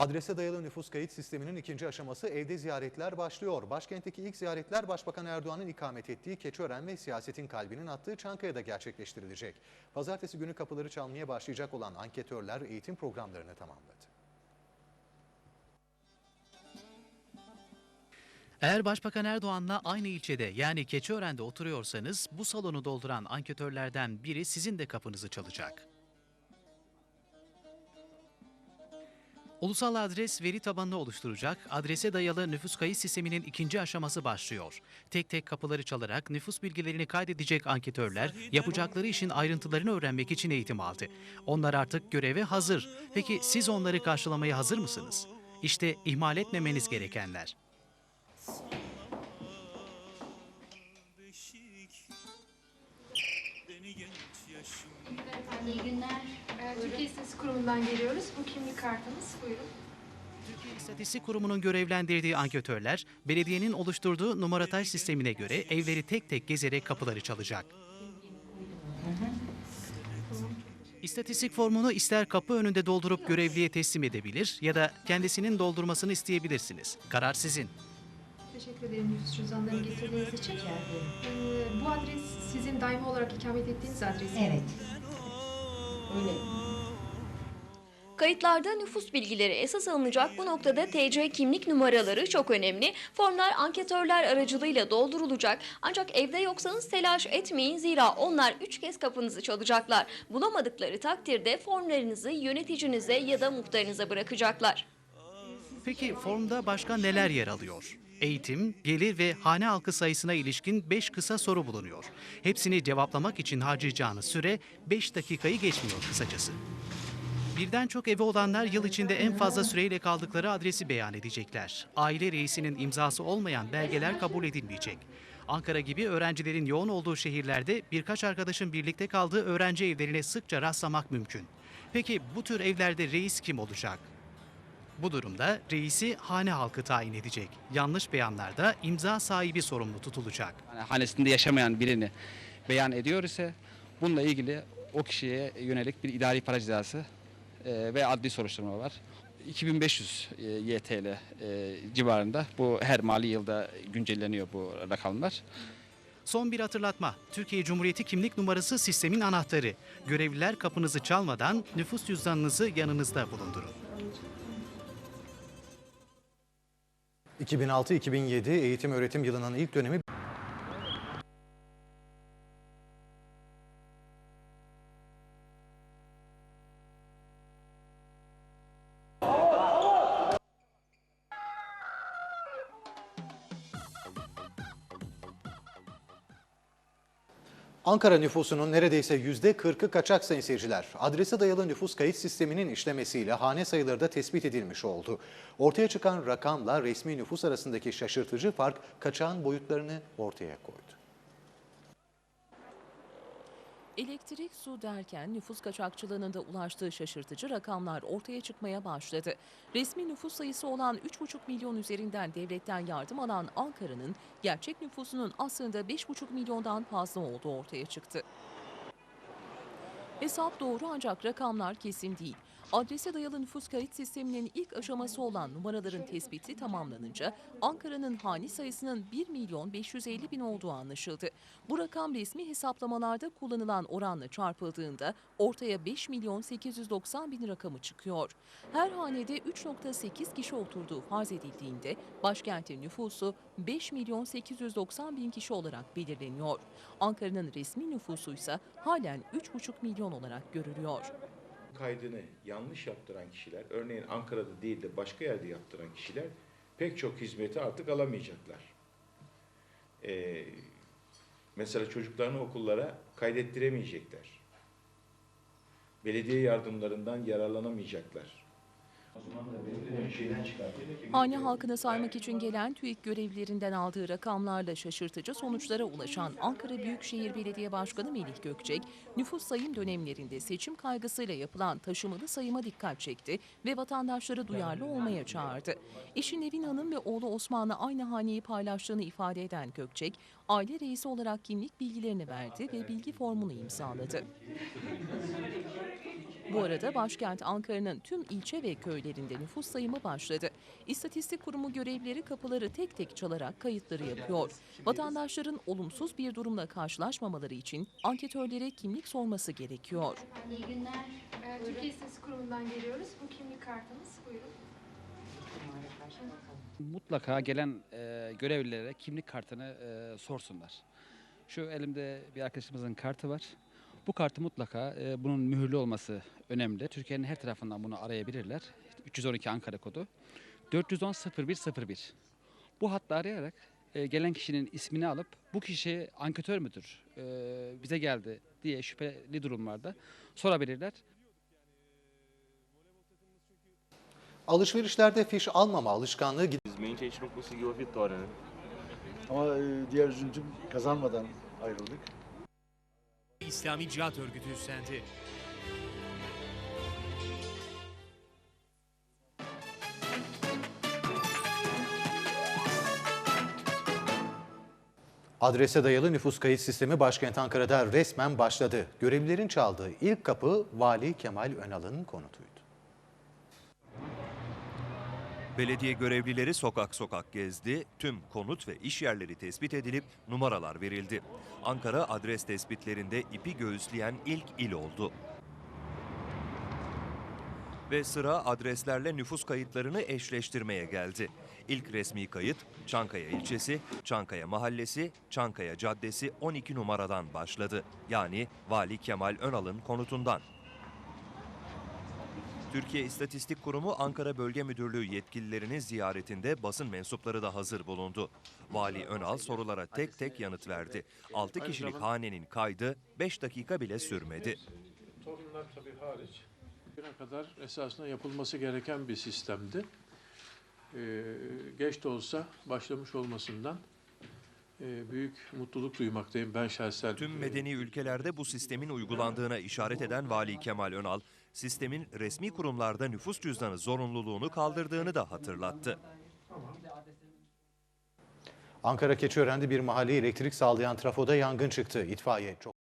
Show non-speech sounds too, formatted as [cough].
Adrese dayalı nüfus kayıt sisteminin ikinci aşaması evde ziyaretler başlıyor. Başkentteki ilk ziyaretler Başbakan Erdoğan'ın ikamet ettiği Keçiören ve siyasetin kalbinin attığı Çankaya'da gerçekleştirilecek. Pazartesi günü kapıları çalmaya başlayacak olan anketörler eğitim programlarını tamamladı. Eğer Başbakan Erdoğan'la aynı ilçede yani Keçiören'de oturuyorsanız bu salonu dolduran anketörlerden biri sizin de kapınızı çalacak. Ulusal adres veri tabanını oluşturacak, adrese dayalı nüfus kayıt sisteminin ikinci aşaması başlıyor. Tek tek kapıları çalarak nüfus bilgilerini kaydedecek anketörler yapacakları işin ayrıntılarını öğrenmek için eğitim aldı. Onlar artık göreve hazır. Peki siz onları karşılamaya hazır mısınız? İşte ihmal etmemeniz gerekenler. İyi günler. Türkiye İstatistik Kurumu'ndan geliyoruz. Bu kimlik kartınız. Buyurun. Türkiye İstatistik Kurumu'nun görevlendirdiği anketörler, belediyenin oluşturduğu numarataj sistemine göre evleri tek tek gezerek kapıları çalacak. İstatistik formunu ister kapı önünde doldurup görevliye teslim edebilir ya da kendisinin doldurmasını isteyebilirsiniz. Karar sizin. Teşekkür ederim nüfus cüzdanlarını getirdiğiniz için. Ee, bu adres sizin daimi olarak ikamet ettiğiniz adres. mi? Evet. Öyle. Kayıtlarda nüfus bilgileri esas alınacak bu noktada TC kimlik numaraları çok önemli. Formlar anketörler aracılığıyla doldurulacak. Ancak evde yoksanız telaş etmeyin zira onlar 3 kez kapınızı çalacaklar. Bulamadıkları takdirde formlarınızı yöneticinize ya da muhtarınıza bırakacaklar. Peki formda başka neler yer alıyor? Eğitim, gelir ve hane halkı sayısına ilişkin 5 kısa soru bulunuyor. Hepsini cevaplamak için harcayacağınız süre 5 dakikayı geçmiyor kısacası. Birden çok evi olanlar yıl içinde en fazla süreyle kaldıkları adresi beyan edecekler. Aile reisinin imzası olmayan belgeler kabul edilmeyecek. Ankara gibi öğrencilerin yoğun olduğu şehirlerde birkaç arkadaşın birlikte kaldığı öğrenci evlerine sıkça rastlamak mümkün. Peki bu tür evlerde reis kim olacak? Bu durumda reisi hane halkı tayin edecek. Yanlış beyanlarda imza sahibi sorumlu tutulacak. hani hanesinde yaşamayan birini beyan ediyor ise bununla ilgili o kişiye yönelik bir idari para cezası ve adli soruşturma var. 2500 e, YTL e, civarında bu her mali yılda güncelleniyor bu rakamlar. Son bir hatırlatma. Türkiye Cumhuriyeti kimlik numarası sistemin anahtarı. Görevliler kapınızı çalmadan nüfus cüzdanınızı yanınızda bulundurun. 2006-2007 eğitim öğretim yılının ilk dönemi Ankara nüfusunun neredeyse yüzde 40'ı kaçak sayın seyirciler. Adrese dayalı nüfus kayıt sisteminin işlemesiyle hane sayıları da tespit edilmiş oldu. Ortaya çıkan rakamla resmi nüfus arasındaki şaşırtıcı fark kaçağın boyutlarını ortaya koydu. Elektrik, su derken nüfus kaçakçılığının da ulaştığı şaşırtıcı rakamlar ortaya çıkmaya başladı. Resmi nüfus sayısı olan 3,5 milyon üzerinden devletten yardım alan Ankara'nın gerçek nüfusunun aslında 5,5 milyondan fazla olduğu ortaya çıktı. Hesap doğru ancak rakamlar kesin değil. Adrese dayalı nüfus kayıt sisteminin ilk aşaması olan numaraların tespiti tamamlanınca Ankara'nın hane sayısının 1 milyon 550 bin olduğu anlaşıldı. Bu rakam resmi hesaplamalarda kullanılan oranla çarpıldığında ortaya 5 milyon 890 bin rakamı çıkıyor. Her hanede 3.8 kişi oturduğu farz edildiğinde başkentin nüfusu 5 milyon 890 bin kişi olarak belirleniyor. Ankara'nın resmi nüfusu ise halen 3,5 milyon olarak görülüyor. Kaydını yanlış yaptıran kişiler, örneğin Ankara'da değil de başka yerde yaptıran kişiler pek çok hizmeti artık alamayacaklar. Ee, mesela çocuklarını okullara kaydettiremeyecekler. Belediye yardımlarından yararlanamayacaklar. Hane halkını saymak için gelen TÜİK görevlilerinden aldığı rakamlarla şaşırtıcı sonuçlara ulaşan Ankara Büyükşehir Belediye Başkanı Melih Gökçek, nüfus sayım dönemlerinde seçim kaygısıyla yapılan taşımalı sayıma dikkat çekti ve vatandaşları duyarlı olmaya çağırdı. Eşi Nevin Hanım ve oğlu Osman'la aynı haneyi paylaştığını ifade eden Gökçek, aile reisi olarak kimlik bilgilerini verdi ve bilgi formunu imzaladı. [laughs] Bu arada başkent Ankara'nın tüm ilçe ve köylerinde nüfus sayımı başladı. İstatistik Kurumu görevlileri kapıları tek tek çalarak kayıtları yapıyor. Vatandaşların olumsuz bir durumla karşılaşmamaları için anketörlere kimlik sorması gerekiyor. İyi günler. Türkiye İstatistik Kurumu'ndan geliyoruz. Bu kimlik kartınız. Buyurun. Mutlaka gelen e, görevlilere kimlik kartını e, sorsunlar. Şu elimde bir arkadaşımızın kartı var. Bu kartı mutlaka e, bunun mühürlü olması önemli. Türkiye'nin her tarafından bunu arayabilirler. 312 Ankara kodu. 410 0101. Bu hattı arayarak e, gelen kişinin ismini alıp bu kişi anketör müdür, e, bize geldi diye şüpheli durumlarda sorabilirler. Alışverişlerde fiş almama alışkanlığı Infelizmente a gente não conseguiu a vitória, né? Ama e, diğer üzüntüm kazanmadan ayrıldık. İslami Cihat Örgütü üstlendi. Adrese dayalı nüfus kayıt sistemi başkent Ankara'da resmen başladı. Görevlilerin çaldığı ilk kapı Vali Kemal Önal'ın konutuydu. Belediye görevlileri sokak sokak gezdi, tüm konut ve iş yerleri tespit edilip numaralar verildi. Ankara adres tespitlerinde ipi göğüsleyen ilk il oldu. Ve sıra adreslerle nüfus kayıtlarını eşleştirmeye geldi. İlk resmi kayıt Çankaya ilçesi, Çankaya mahallesi, Çankaya caddesi 12 numaradan başladı. Yani Vali Kemal Önal'ın konutundan. Türkiye İstatistik Kurumu Ankara Bölge Müdürlüğü yetkililerinin ziyaretinde basın mensupları da hazır bulundu. Vali Önal sorulara tek tek yanıt verdi. 6 kişilik hanenin kaydı 5 dakika bile sürmedi. Torunlar tabii hariç. Güne kadar esasında yapılması gereken bir sistemdi. Ee, geç de olsa başlamış olmasından büyük mutluluk duymaktayım ben şahsen. Tüm medeni ülkelerde bu sistemin uygulandığına işaret eden Vali Kemal Önal, sistemin resmi kurumlarda nüfus cüzdanı zorunluluğunu kaldırdığını da hatırlattı. Ankara Keçiören'de bir mahalleye elektrik sağlayan trafoda yangın çıktı. İtfaiye çok